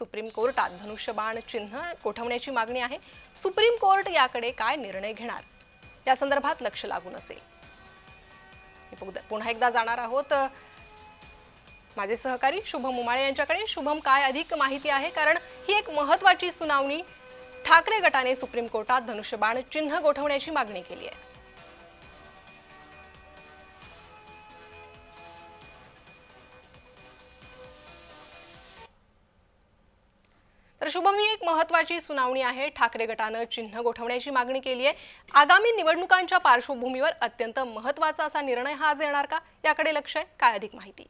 Supreme कोर्टात धनुष्यबाण चिन्ह गोठवण्याची मागणी आहे. सुप्रीम कोर्ट याकडे काय निर्णय घेणार? या संदर्भात लक्ष लागून असेल. मी पुन्हा एकदा जाणार आहोत. माझे सहकारी शुभम उमाळे यांच्याकडे. शुभम काय अधिक माहिती आहे? कारण ही एक महत्वाची सुनावणी ठाकरे गटाने सुप्रीम कोर्टात धनुष्यबाण चिन्ह गोठवण्याची मागणी केली आहे. तर शुभम ही एक महत्वाची सुनावणी आहे. ठाकरे गटानं चिन्ह गोठवण्याची मागणी केली आहे. आगामी निवडणुकांच्या पार्श्वभूमीवर अत्यंत महत्त्वाचा असा निर्णय हा आज येणार का? याकडे लक्ष आहे. काय अधिक माहिती?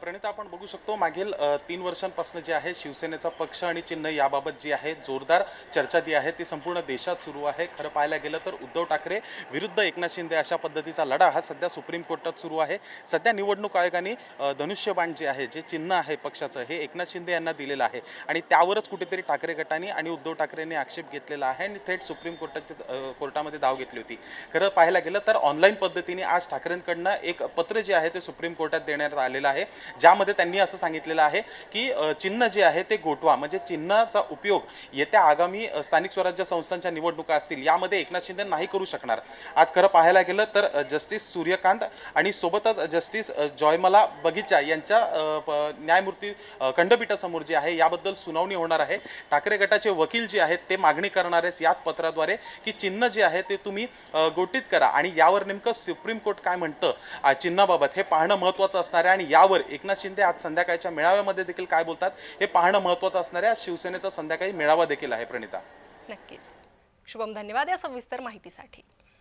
प्रणिता आपण बघू शकतो मागील तीन वर्षांपासून जे आहे शिवसेनेचा पक्ष आणि चिन्ह याबाबत जी आहे जोरदार चर्चा जी आहे ती संपूर्ण देशात सुरू आहे. खरं पाहायला गेलं तर उद्धव ठाकरे विरुद्ध एकनाथ शिंदे अशा पद्धतीचा लढा हा सध्या सुप्रीम कोर्टात सुरू आहे. सध्या निवडणूक आयोगाने धनुष्यबाण जे आहे जे चिन्ह आहे पक्षाचं हे एकनाथ शिंदे यांना दिलेलं आहे. आणि त्यावरच कुठेतरी ठाकरे गटाने आणि उद्धव ठाकरेंनी आक्षेप घेतलेला आहे आणि थेट सुप्रीम कोर्टाच्या कोर्टामध्ये धाव घेतली होती. खरं पाहायला गेलं तर ऑनलाईन पद्धतीने आज ठाकरेंकडनं एक पत्र जे आहे ते सुप्रीम कोर्टात देण्यात आलेलं आहे. ज्यामध्ये त्यांनी असं सांगितलेलं आहे की चिन्ह जे आहे ते गोठवा. म्हणजे चिन्हाचा उपयोग येत्या आगामी स्थानिक स्वराज्य संस्थांच्या निवडणुका असतील यामध्ये एकनाथ शिंदे नाही करू शकणार. आज खरं पाहायला गेलं तर जस्टिस सूर्यकांत आणि सोबतच जस्टिस जॉयमला बगीचा यांच्या न्यायमूर्ती खंडपीठासमोर जे आहे याबद्दल सुनावणी होणार आहे. ठाकरे गटाचे वकील जे आहेत ते मागणी करणार आहेत याच पत्राद्वारे की चिन्ह जे आहे ते तुम्ही गोटीत करा. आणि यावर नेमकं सुप्रीम कोर्ट काय म्हणतं? चिन्हाबाबत हे पाहणं महत्त्वाचं असणार आहे आणि यावर एकनाथ शिंदे आज संध्याकाळच्या मेळाव्यामध्ये देखील काय बोलतात हे पाहणं महत्त्वाचं असणार आहे. आज शिवसेनेचा संध्याकाळी मेळावा देखील आहे प्रणिता. नक्कीच. शुभम धन्यवाद या सविस्तर माहितीसाठी.